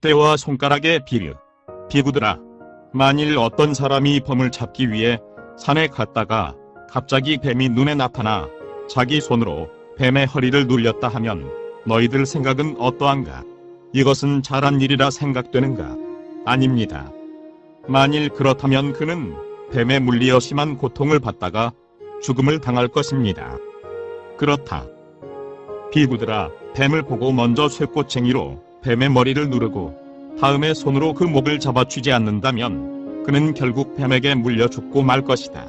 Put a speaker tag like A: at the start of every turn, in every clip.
A: 때와 손가락의 비유. 비구들아, 만일 어떤 사람이 범을 잡기 위해 산에 갔다가 갑자기 뱀이 눈에 나타나 자기 손으로 뱀의 허리를 눌렸다 하면 너희들 생각은 어떠한가? 이것은 잘한 일이라 생각되는가? 아닙니다. 만일 그렇다면 그는 뱀에 물리어 심한 고통을 받다가 죽음을 당할 것입니다. 그렇다. 비구들아, 뱀을 보고 먼저 쇠꼬챙이로 뱀의 머리를 누르고 다음에 손으로 그 목을 잡아쥐지 않는다면 그는 결국 뱀에게 물려 죽고 말 것이다.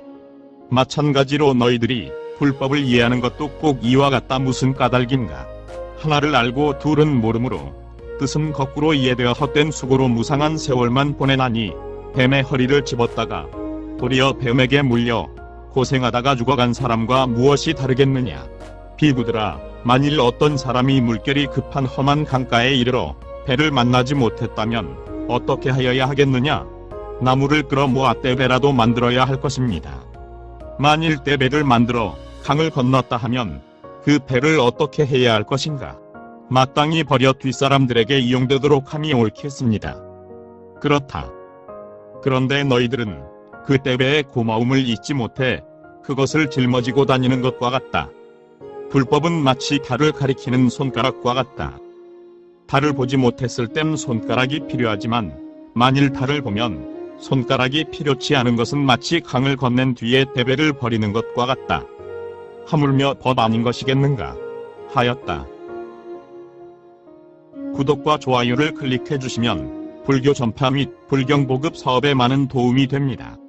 A: 마찬가지로 너희들이 불법을 이해하는 것도 꼭 이와 같다 무슨 까닭인가. 하나를 알고 둘은 모름으로 뜻은 거꾸로 이해되어 헛된 수고로 무상한 세월만 보내나니 뱀의 허리를 집었다가 도리어 뱀에게 물려 고생하다가 죽어간 사람과 무엇이 다르겠느냐. 비구들아, 만일 어떤 사람이 물결이 급한 험한 강가에 이르러 배를 만나지 못했다면 어떻게 하여야 하겠느냐? 나무를 끌어 모아 떼배라도 만들어야 할 것입니다. 만일 떼배를 만들어 강을 건넜다 하면 그 배를 어떻게 해야 할 것인가? 마땅히 버려 뒷사람들에게 이용되도록 함이 옳겠습니다. 그렇다. 그런데 너희들은 그 떼배의 고마움을 잊지 못해 그것을 짊어지고 다니는 것과 같다. 불법은 마치 달을 가리키는 손가락과 같다. 달을 보지 못했을 땐 손가락이 필요하지만 만일 달을 보면 손가락이 필요치 않은 것은 마치 강을 건넨 뒤에 대배를 버리는 것과 같다. 하물며 법 아닌 것이겠는가 하였다. 구독과 좋아요를 클릭해 주시면 불교 전파 및 불경 보급 사업에 많은 도움이 됩니다.